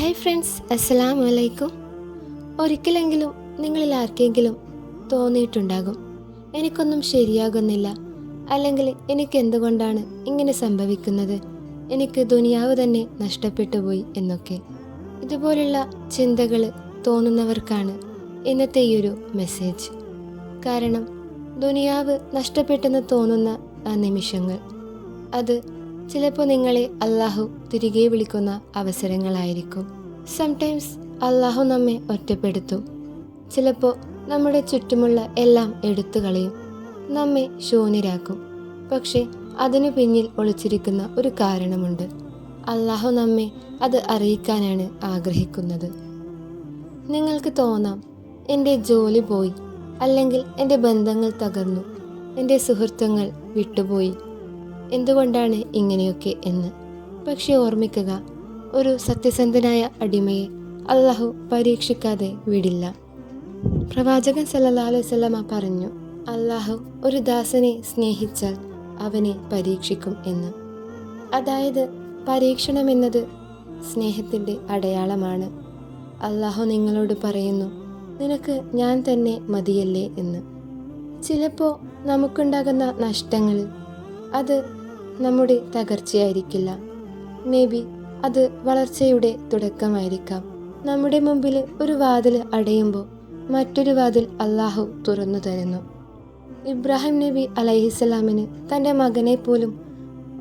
Hi friends അസ്സലാമു അലൈക്കും ഒരിക്കലെങ്കിലും നിങ്ങളിൽ ആർക്കെങ്കിലും തോന്നിയിട്ടുണ്ടാകും. എനിക്കൊന്നും ശരിയാകുന്നില്ല. അല്ലെങ്കിൽ എനിക്ക് എന്തുകൊണ്ടാണ് ഇങ്ങനെ സംഭവിക്കുന്നത്? എനിക്ക് ദുനിയാവ് തന്നെ നഷ്ടപ്പെട്ടു പോയി എന്നൊക്കെ. ഇതുപോലുള്ള ചിന്തകൾ തോന്നുന്നവർക്കാണ് ഇന്നത്തെ ഈ ഒരു മെസ്സേജ് കാരണം ദുനിയാവ് നഷ്ടപ്പെട്ടെന്ന് തോന്നുന്ന ആ നിമിഷങ്ങൾ. അത് ചിലപ്പോൾ നിങ്ങളെ അള്ളാഹു തിരികെ വിളിക്കുന്ന അവസരങ്ങളായിരിക്കും. സംടൈംസ് അള്ളാഹു നമ്മെ ഒറ്റപ്പെടുത്തും. ചിലപ്പോൾ നമ്മുടെ ചുറ്റുമുള്ള എല്ലാം എടുത്തു കളയും നമ്മെ ശൂന്യരാക്കും. പക്ഷേ അതിനു പിന്നിൽ ഒളിച്ചിരിക്കുന്ന ഒരു കാരണമുണ്ട്. അള്ളാഹു നമ്മെ അത് അറിയിക്കാനാണ് ആഗ്രഹിക്കുന്നത്. നിങ്ങൾക്ക് തോന്നാം എന്റെ ജോലി പോയി. അല്ലെങ്കിൽ എന്റെ ബന്ധങ്ങൾ തകർന്നു. എന്റെ സുഹൃത്തുക്കൾ വിട്ടുപോയി. എന്തുകൊണ്ടാണ് ഇങ്ങനെയൊക്കെ എന്ന്. പക്ഷെ ഓർമ്മിക്കുക ഒരു സത്യസന്ധനായ അടിമയെ അള്ളാഹു പരീക്ഷിക്കാതെ വിടില്ല. പ്രവാചകൻ വസല്ലമ പറഞ്ഞു അള്ളാഹു ഒരു ദാസനെ സ്നേഹിച്ചാൽ അവനെ പരീക്ഷിക്കും എന്ന്. അതായത് പരീക്ഷണം എന്നത് സ്നേഹത്തിന്റെ അടയാളമാണ്. അള്ളാഹു നിങ്ങളോട് പറയുന്നു നിനക്ക് ഞാൻ തന്നെ മതിയല്ലേ എന്ന്. ചിലപ്പോൾ നമുക്കുണ്ടാകുന്ന നഷ്ടങ്ങൾ അത് നമ്മുടെ തകർച്ചയായിരിക്കില്ല. മേ ബി അത് വളർച്ചയുടെ തുടക്കമായിരിക്കാം. നമ്മുടെ മുമ്പിൽ ഒരു വാതിൽ അടയുമ്പോൾ മറ്റൊരു വാതിൽ അള്ളാഹു തുറന്നു തരുന്നു. ഇബ്രാഹിം നബി അലൈഹിസ്സലാമിന് തന്റെ മകനെ പോലും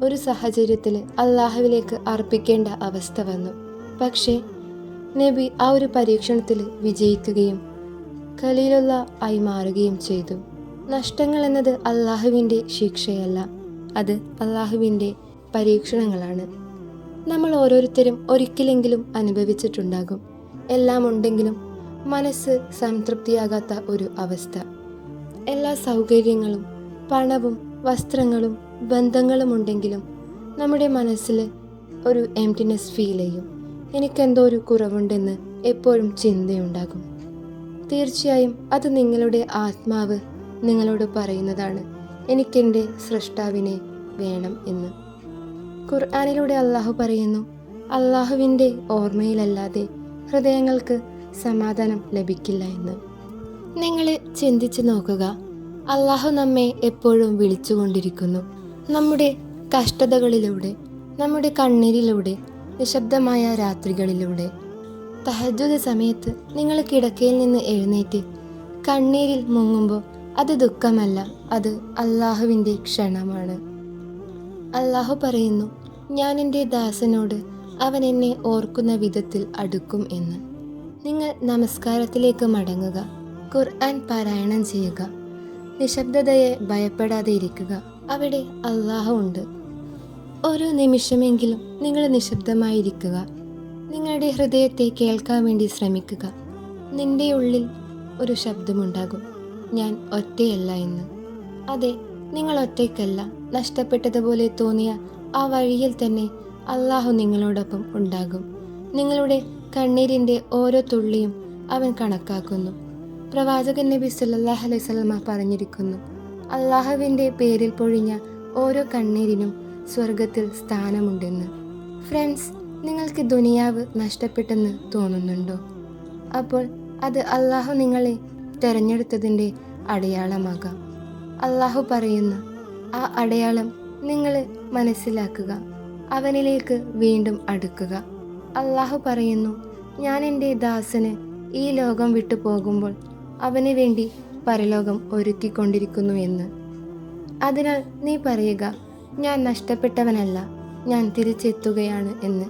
ഒരു സാഹചര്യത്തിൽ അള്ളാഹുവിലേക്ക് അർപ്പിക്കേണ്ട അവസ്ഥ വന്നു. പക്ഷേ നബി ആ ഒരു പരീക്ഷണത്തിൽ വിജയിക്കുകയും ഖലീലുള്ള ആയി മാറുകയും ചെയ്തു. നഷ്ടങ്ങൾ എന്നത് അള്ളാഹുവിന്റെ ശിക്ഷയല്ല. അത് അള്ളാഹുവിന്റെ പരീക്ഷണങ്ങളാണ്. നമ്മൾ ഓരോരുത്തരും ഒരിക്കലെങ്കിലും അനുഭവിച്ചിട്ടുണ്ടാകും. എല്ലാം ഉണ്ടെങ്കിലും മനസ്സ് സംതൃപ്തിയാകാത്ത ഒരു അവസ്ഥ. എല്ലാ സൗകര്യങ്ങളും പണവും വസ്ത്രങ്ങളും ബന്ധങ്ങളും ഉണ്ടെങ്കിലും നമ്മുടെ മനസ്സിൽ ഒരു എംറ്റിനെസ് ഫീൽ ചെയ്യും. എനിക്കെന്തോ ഒരു കുറവുണ്ടെന്ന് എപ്പോഴും ചിന്തയുണ്ടാകും. തീർച്ചയായും അത് നിങ്ങളുടെ ആത്മാവ് നിങ്ങളോട് പറയുന്നതാണ്. എനിക്കെന്റെ സൃഷ്ടാവിനെ വേണം എന്ന്. ഖുർആാനിലൂടെ അള്ളാഹു പറയുന്നു അള്ളാഹുവിന്റെ ഓർമ്മയിലല്ലാതെ ഹൃദയങ്ങൾക്ക് സമാധാനം ലഭിക്കില്ല എന്ന്. നിങ്ങൾ ചിന്തിച്ചു നോക്കുക അള്ളാഹു നമ്മെ എപ്പോഴും വിളിച്ചുകൊണ്ടിരിക്കുന്നു. നമ്മുടെ കഷ്ടതകളിലൂടെ നമ്മുടെ കണ്ണീരിലൂടെ നിശബ്ദമായ രാത്രികളിലൂടെ. തഹജുദ് സമയത്ത് നിങ്ങൾ കിടക്കയിൽ നിന്ന് എഴുന്നേറ്റ് കണ്ണീരിൽ മുങ്ങുമ്പോൾ അത് ദുഃഖമല്ല അത് അള്ളാഹുവിന്റെ ക്ഷണമാണ്. അള്ളാഹു പറയുന്നു ഞാൻ എന്റെ ദാസനോട് അവൻ എന്നെ ഓർക്കുന്ന വിധത്തിൽ അടുക്കും എന്ന്. നിങ്ങൾ നമസ്കാരത്തിലേക്ക് മടങ്ങുക ഖുർആൻ പാരായണം ചെയ്യുക. നിശബ്ദതയെ ഭയപ്പെടാതെ ഇരിക്കുക അവിടെ അള്ളാഹു ഉണ്ട്. ഒരു നിമിഷമെങ്കിലും നിങ്ങൾ നിശബ്ദമായിരിക്കുക. നിങ്ങളുടെ ഹൃദയത്തെ കേൾക്കാൻ വേണ്ടി ശ്രമിക്കുക. നിന്റെ ഉള്ളിൽ ഒരു ശബ്ദമുണ്ടാകും. ഞാൻ ഒറ്റയല്ല എന്ന് അതെ നിങ്ങൾ ഒറ്റയ്ക്കല്ല. നഷ്ടപ്പെട്ടതുപോലെ തോന്നിയ ആ വഴിയിൽ തന്നെ അള്ളാഹു നിങ്ങളോടൊപ്പം ഉണ്ടാകും. നിങ്ങളുടെ കണ്ണീരിന്റെ ഓരോ തുള്ളിയും അവൻ കണക്കാക്കുന്നു. പ്രവാചകൻ നബി സല്ലാഹ് അലൈഹി സ്വലമ പറഞ്ഞിരിക്കുന്നു അള്ളാഹുവിന്റെ പേരിൽ പൊഴിഞ്ഞ ഓരോ കണ്ണീരിനും സ്വർഗത്തിൽ സ്ഥാനമുണ്ടെന്ന്. ഫ്രണ്ട്സ് നിങ്ങൾക്ക് ദുനിയാവ് നഷ്ടപ്പെട്ടെന്ന് തോന്നുന്നുണ്ടോ? അപ്പോൾ അത് അള്ളാഹു നിങ്ങളെ തിരഞ്ഞെടുത്തതിന്റെ അടയാളമാകാം. അള്ളാഹു പറയുന്ന ആ അടയാളം നിങ്ങൾ മനസ്സിലാക്കുക അവനിലേക്ക് വീണ്ടും അടുക്കുക. അള്ളാഹു പറയുന്നു ഞാൻ എന്റെ ദാസന് ഈ ലോകം വിട്ടു പോകുമ്പോൾ അവന് വേണ്ടി പരലോകം ഒരുക്കിക്കൊണ്ടിരിക്കുന്നു എന്ന്. അതിനാൽ നീ പറയുക ഞാൻ നഷ്ടപ്പെട്ടവനല്ല ഞാൻ തിരിച്ചെത്തുകയാണ് എന്ന്.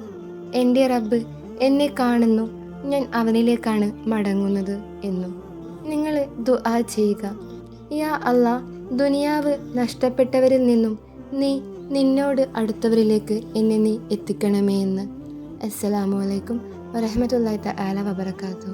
എന്റെ റബ്ബ് എന്നെ കാണുന്നു ഞാൻ അവനിലേക്കാണ് മടങ്ങുന്നത് എന്നും. നിങ്ങൾ ദുആ ചെയ്യുക. യാ അല്ല ദുനിയാവ് നഷ്ടപ്പെട്ടവരിൽ നിന്നും നീ നിന്നോട് അടുത്തവരിലേക്ക് എന്നെ നീ എത്തിക്കണമേ എന്ന്. അസ്സലാമു അലൈക്കും വറഹമത്തല്ലാത്ത ആല വബർക്കാത്തു